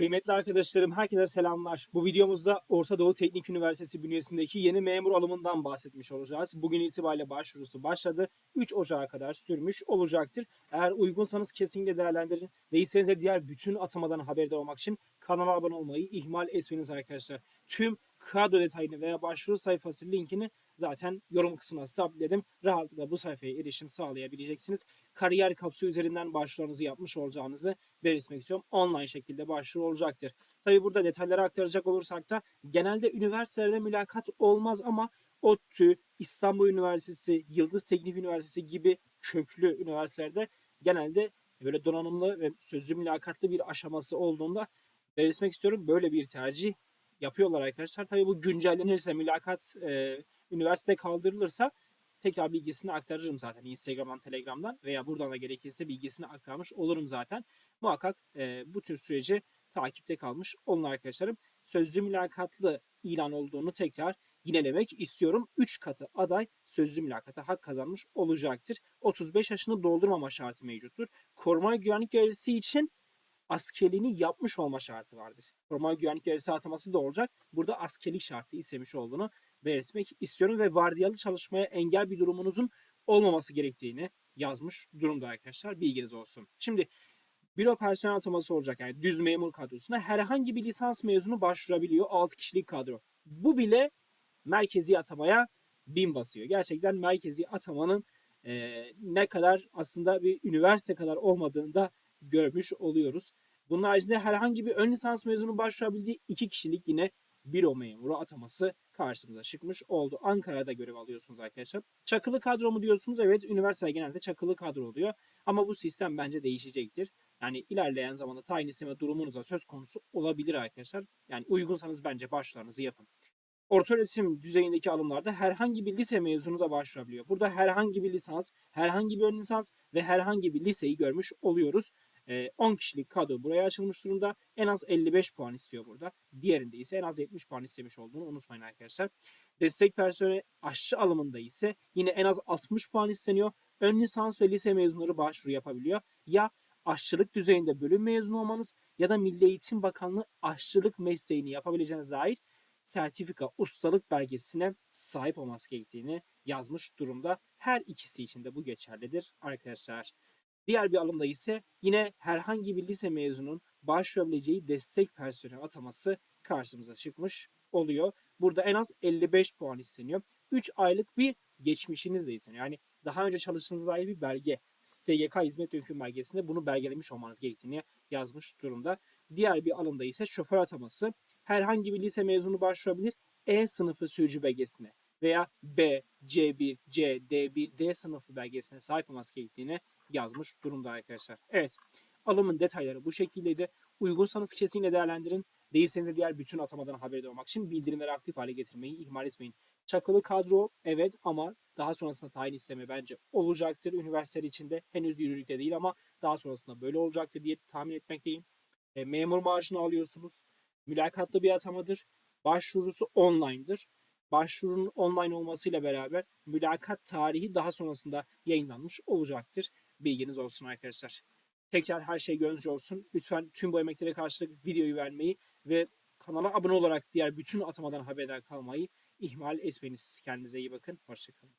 Kıymetli arkadaşlarım, herkese selamlar. Bu videomuzda Orta Doğu Teknik Üniversitesi bünyesindeki yeni memur alımından bahsetmiş olacağız. Bugün itibariyle başvurusu başladı. 3 Ocağı kadar sürmüş olacaktır. Eğer uygunsanız kesinlikle değerlendirin. Değilseniz de diğer bütün atamadan haberdar olmak için kanala abone olmayı ihmal etmeyiniz arkadaşlar. Tüm kadro detayını veya başvuru sayfası linkini zaten yorum kısmına sabitledim. Rahatlıkla bu sayfaya erişim sağlayabileceksiniz. Kariyer kapsı üzerinden başvurularınızı yapmış olacağınızı belirtmek istiyorum. Online şekilde başvuru olacaktır. Tabi burada detayları aktaracak olursak da genelde üniversitelerde mülakat olmaz ama ODTÜ, İstanbul Üniversitesi, Yıldız Teknik Üniversitesi gibi köklü üniversitelerde genelde böyle donanımlı ve sözlü mülakatlı bir aşaması olduğunda belirtmek istiyorum. Böyle bir tercih yapıyorlar arkadaşlar. Tabii bu güncellenirse, mülakat e, üniversite kaldırılırsa tekrar bilgisini aktarırım zaten Instagram'dan, Telegram'dan veya buradan da gerekirse bilgisini aktarmış olurum zaten. Muhakkak e, bu tür süreci takipte kalmış olun arkadaşlarım. Sözlü mülakatlı ilan olduğunu tekrar yinelemek istiyorum. 3 katı aday sözlü mülakata hak kazanmış olacaktır. 35 yaşını doldurmama şartı mevcuttur. Koruma güvenlik görevlisi için askerliğini yapmış olma şartı vardır. Koruma güvenlik görevlisi ataması da olacak. Burada askerlik şartı istemiş olduğunu belirtmek istiyorum ve vardiyalı çalışmaya engel bir durumunuzun olmaması gerektiğini yazmış durumda arkadaşlar. Bilginiz olsun. Şimdi büro personel ataması olacak yani düz memur kadrosuna herhangi bir lisans mezunu başvurabiliyor 6 kişilik kadro. Bu bile merkezi atamaya bin basıyor. Gerçekten merkezi atamanın e, ne kadar aslında bir üniversite kadar olmadığını da görmüş oluyoruz. Bunun haricinde herhangi bir ön lisans mezunu başvurabildiği iki kişilik yine büro memuru ataması karşımıza çıkmış oldu. Ankara'da görev alıyorsunuz arkadaşlar. Çakılı kadro mu diyorsunuz? Evet üniversite genelde çakılı kadro oluyor. Ama bu sistem bence değişecektir. Yani ilerleyen zamanda tayin isteme durumunuza söz konusu olabilir arkadaşlar. Yani uygunsanız bence başvurularınızı yapın. Orta öğretim düzeyindeki alımlarda herhangi bir lise mezunu da başvurabiliyor. Burada herhangi bir lisans, herhangi bir ön lisans ve herhangi bir liseyi görmüş oluyoruz. 10 kişilik kadro buraya açılmış durumda. En az 55 puan istiyor burada. Diğerinde ise en az 70 puan istemiş olduğunu unutmayın arkadaşlar. Destek personeli aşçı alımında ise yine en az 60 puan isteniyor. Ön lisans ve lise mezunları başvuru yapabiliyor. Ya aşçılık düzeyinde bölüm mezunu olmanız ya da Milli Eğitim Bakanlığı aşçılık mesleğini yapabileceğiniz dair sertifika, ustalık belgesine sahip olması gerektiğini yazmış durumda. Her ikisi için de bu geçerlidir arkadaşlar. Diğer bir alımda ise yine herhangi bir lise mezunun başvurabileceği destek personel ataması karşımıza çıkmış oluyor. Burada en az 55 puan isteniyor. 3 aylık bir geçmişiniz de isteniyor. Yani daha önce çalıştığınızla dair bir belge. SGK hizmet yüküm belgesinde bunu belgelemiş olmanız gerektiğini yazmış durumda. Diğer bir alımda ise şoför ataması. Herhangi bir lise mezunu başvurabilir E sınıfı sürücü belgesine veya B, C1, C, D1, D sınıfı belgesine sahip olması gerektiğini yazmış durumda arkadaşlar. Evet alımın detayları bu şekildeydi. Uygunsanız kesinlikle değerlendirin. Değilseniz de diğer bütün atamadan haberdar olmak için bildirimleri aktif hale getirmeyi ihmal etmeyin. Çakılı kadro evet ama daha sonrasında tayin isteme bence olacaktır. Üniversiteler içinde henüz yürürlükte değil ama daha sonrasında böyle olacaktır diye tahmin etmekteyim. E, memur maaşını alıyorsunuz. Mülakatlı bir atamadır. Başvurusu online'dır. Başvurunun online olmasıyla beraber mülakat tarihi daha sonrasında yayınlanmış olacaktır. Bilginiz olsun arkadaşlar. Tekrar her şey gönlünüzce olsun. Lütfen tüm bu emeklere karşılık videoyu vermeyi ve kanala abone olarak diğer bütün atamadan haberdar kalmayı ihmal etmeyiniz. Kendinize iyi bakın. Hoşçakalın.